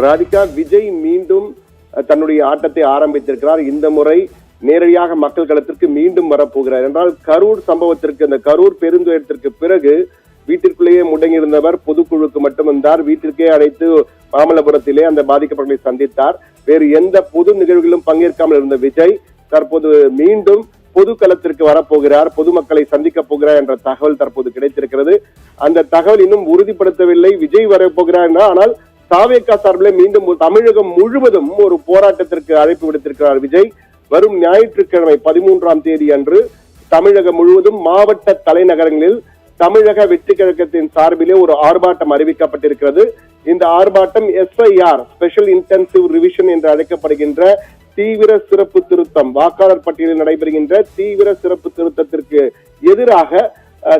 ராதிகா விஜய் மீண்டும் தன்னுடைய ஆட்டத்தை ஆரம்பித்திருக்கிறார். இந்த முறை நேரடியாக மக்கள் களத்திற்கு மீண்டும் வரப்போகிறார். என்றால் கரூர் சம்பவத்திற்கு அந்த கரூர் பெருந்துயரத்திற்கு பிறகு வீட்டிற்குள்ளேயே முடங்கியிருந்தவர் பொதுக்குழுக்கு மட்டும் வந்தார். வீட்டிற்கே அழைத்து மாமல்லபுரத்திலே அந்த பாதிக்கப்பட்டவர்களை சந்தித்தார். வேறு எந்த பொது நிகழ்வுகளிலும் பங்கேற்காமல் இருந்த விஜய் தற்போது மீண்டும் பொது களத்திற்கு வரப்போகிறார். பொதுமக்களை சந்திக்க போகிறார் என்ற தகவல் தற்போது கிடைத்திருக்கிறது. அந்த தகவல் இன்னும் உறுதிப்படுத்தவில்லை. விஜய் வரப்போகிறார் என்றால், ஆனால் தாவேக்கா சார்பில் மீண்டும் தமிழகம் முழுவதும் ஒரு போராட்டத்திற்கு அழைப்பு விடுத்திருக்கிறார் விஜய். வரும் ஞாயிற்றுக்கிழமை பதிமூன்றாம் தேதி அன்று தமிழகம் முழுவதும் மாவட்ட தலைநகரங்களில் தமிழக வெற்றி கழகத்தின் சார்பிலே ஒரு ஆர்ப்பாட்டம் அறிவிக்கப்பட்டிருக்கிறது. இந்த ஆர்ப்பாட்டம் எஸ்ஐஆர் ஸ்பெஷல் இன்டென்சிவ் ரிவிஷன் என்று அழைக்கப்படுகின்ற தீவிர சிறப்பு திருத்தம் வாக்காளர் பட்டியலில் நடைபெறுகின்ற தீவிர சிறப்பு திருத்தத்திற்கு எதிராக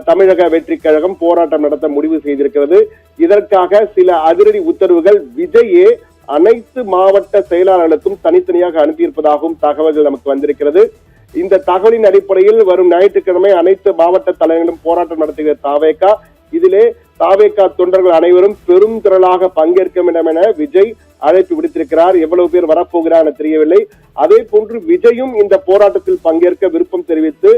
தமிழக வெற்றி கழகம் போராட்டம் நடத்த முடிவு செய்திருக்கிறது. இதற்காக சில அதிரடி உத்தரவுகள் விஜயே அனைத்து மாவட்ட செயலாளர்களுக்கும் தனித்தனியாக அனுப்பியிருப்பதாகவும் தகவல்கள் நமக்கு வந்திருக்கிறது. இந்த தகவலின் அடிப்படையில் வரும் ஞாயிற்றுக்கிழமை அனைத்து மாவட்ட தலைவர்களும் போராட்டம் நடத்துகிற தாவேகா. இதிலே தாவேகா தொண்டர்கள் அனைவரும் பெரும் திரளாக பங்கேற்க வேண்டும் என விஜய் அழைப்பு விடுத்திருக்கிறார். எவ்வளவு பேர் வரப்போகிறார் என தெரியவில்லை. அதே போன்று விஜயும் இந்த போராட்டத்தில் பங்கேற்க விருப்பம் தெரிவித்து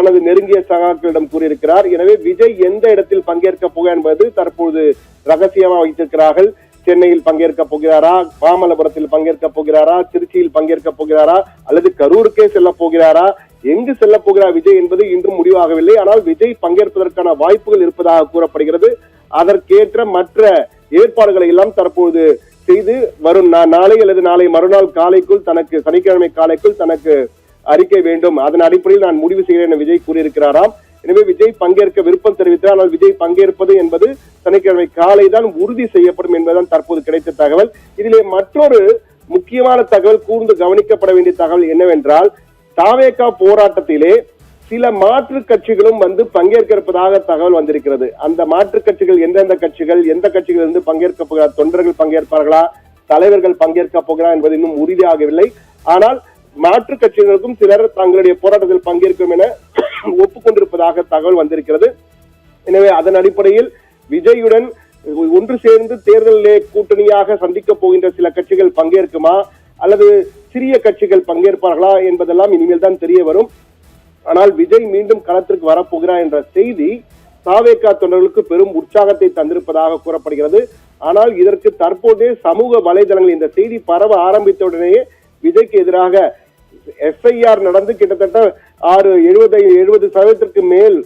தனது நெருங்கிய சகாக்களிடம் கூறியிருக்கிறார். எனவே விஜய் எந்த இடத்தில் பங்கேற்க போக என்பது தற்போது ரகசியமாக வைத்திருக்கிறார்கள். சென்னையில் பங்கேற்க போகிறாரா? மாமல்லபுரத்தில் பங்கேற்க போகிறாரா? திருச்சியில் பங்கேற்க போகிறாரா? அல்லது கரூருக்கே செல்ல போகிறாரா? எங்கு செல்ல போகிறார் விஜய் என்பது இன்றும் முடிவாகவில்லை. ஆனால் விஜய் பங்கேற்பதற்கான வாய்ப்புகள் இருப்பதாக கூறப்படுகிறது. அதற்கேற்ற மற்ற ஏற்பாடுகளை எல்லாம் தற்போது செய்து வரும் நாளை அல்லது நாளை மறுநாள் காலைக்குள் தனக்கு சனிக்கிழமை காலைக்குள் தனக்கு அறிக்கை வேண்டும். அதன் அடிப்படையில் நான் முடிவு செய்கிறேன் என விஜய் கூறியிருக்கிறாராம். எனவே விஜய் பங்கேற்க விருப்பம் தெரிவித்தார். ஆனால் விஜய் பங்கேற்பது என்பது சனிக்கிழமை காலை தான் உறுதி செய்யப்படும் என்பதுதான் தற்போது கிடைத்த தகவல். இதிலே மற்றொரு முக்கியமான தகவல் கூர்ந்து கவனிக்கப்பட வேண்டிய தகவல் என்னவென்றால் தாவேகா போராட்டத்திலே சில மாற்று கட்சிகளும் வந்து பங்கேற்க இருப்பதாக தகவல் வந்திருக்கிறது. அந்த மாற்று கட்சிகள் எந்தெந்த கட்சிகள் எந்த கட்சிகள் இருந்து பங்கேற்க போகிறார் தொண்டர்கள் பங்கேற்பார்களா தலைவர்கள் பங்கேற்க போகிறார் என்பது இன்னும் உறுதியாகவில்லை. ஆனால் மாற்று கட்சிகளுக்கும் சிலர் தங்களுடைய போராட்டத்தில் பங்கேற்கும் என ஒப்புக்கொண்டிருப்பதாக தகவல் வந்திருக்கிறது. எனவே அதன் அடிப்படையில் விஜயுடன் ஒன்று சேர்ந்து தேர்தலிலே கூட்டணியாக சந்திக்க போகின்ற சில கட்சிகள் பங்கேற்குமா? அல்லது சிறிய கட்சிகள் பங்கேற்பார்களா என்பதெல்லாம் இனிமேல் தான் தெரிய வரும். ஆனால் விஜய் மீண்டும் களத்திற்கு வரப்போகிறார் என்ற செய்தி தாவேகா தொண்டர்களுக்கு பெரும் உற்சாகத்தை தந்திருப்பதாக கூறப்படுகிறது. ஆனால் இதற்கு தற்போதே சமூக வலைதளங்கள் இந்த செய்தி பரவ ஆரம்பித்த உடனேயே விஜய்க்கு எதிராக எஸ்ஐஆர் நடந்து கிட்டத்தட்ட ஆறு எழுபது எழுபது சதவீதத்திற்கு மேல்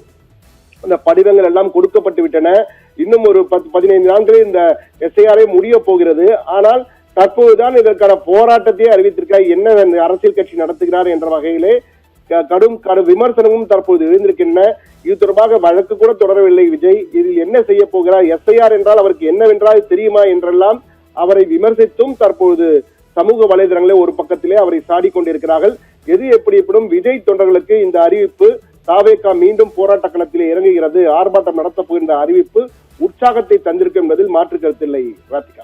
அந்த படிவங்கள் எல்லாம் கொடுக்கப்பட்டு விட்டன. இன்னும் ஒரு பத்து பதினைந்து நாட்களில் இந்த எஸ்ஐஆரை முடிய போகிறது. ஆனால் தற்போதுதான் இதற்கான போராட்டத்தை அறிவித்திருக்கிறார். என்ன அரசியல் கட்சி நடத்துகிறார் என்ற வகையிலே க- கடும் கடும் விமர்சனமும் தற்போது எழுந்திருக்கின்றன. இது தொடர்பாக வழக்கு கூட தொடரவில்லை விஜய். இதில் என்ன செய்ய போகிறார்? எஸ்ஐஆர் என்றால் அவருக்கு என்னவென்றால் தெரியுமா என்றெல்லாம் அவரை விமர்சித்தும் தற்போது சமூக வலைதளங்களே ஒரு பக்கத்திலே அவரை சாடிக் கொண்டிருக்கிறார்கள் எது எப்படி எப்படும் விஜய் தொண்டர்களுக்கு இந்த அறிவிப்பு தாவேகா மீண்டும் போராட்ட களத்திலே இறங்குகிறது ஆர்ப்பாட்டம் நடத்தப்போகின்ற அறிவிப்பு உற்சாகத்தை தந்திருக்கும் என்பதில் மாற்று கருத்தில்லை ராதிகா.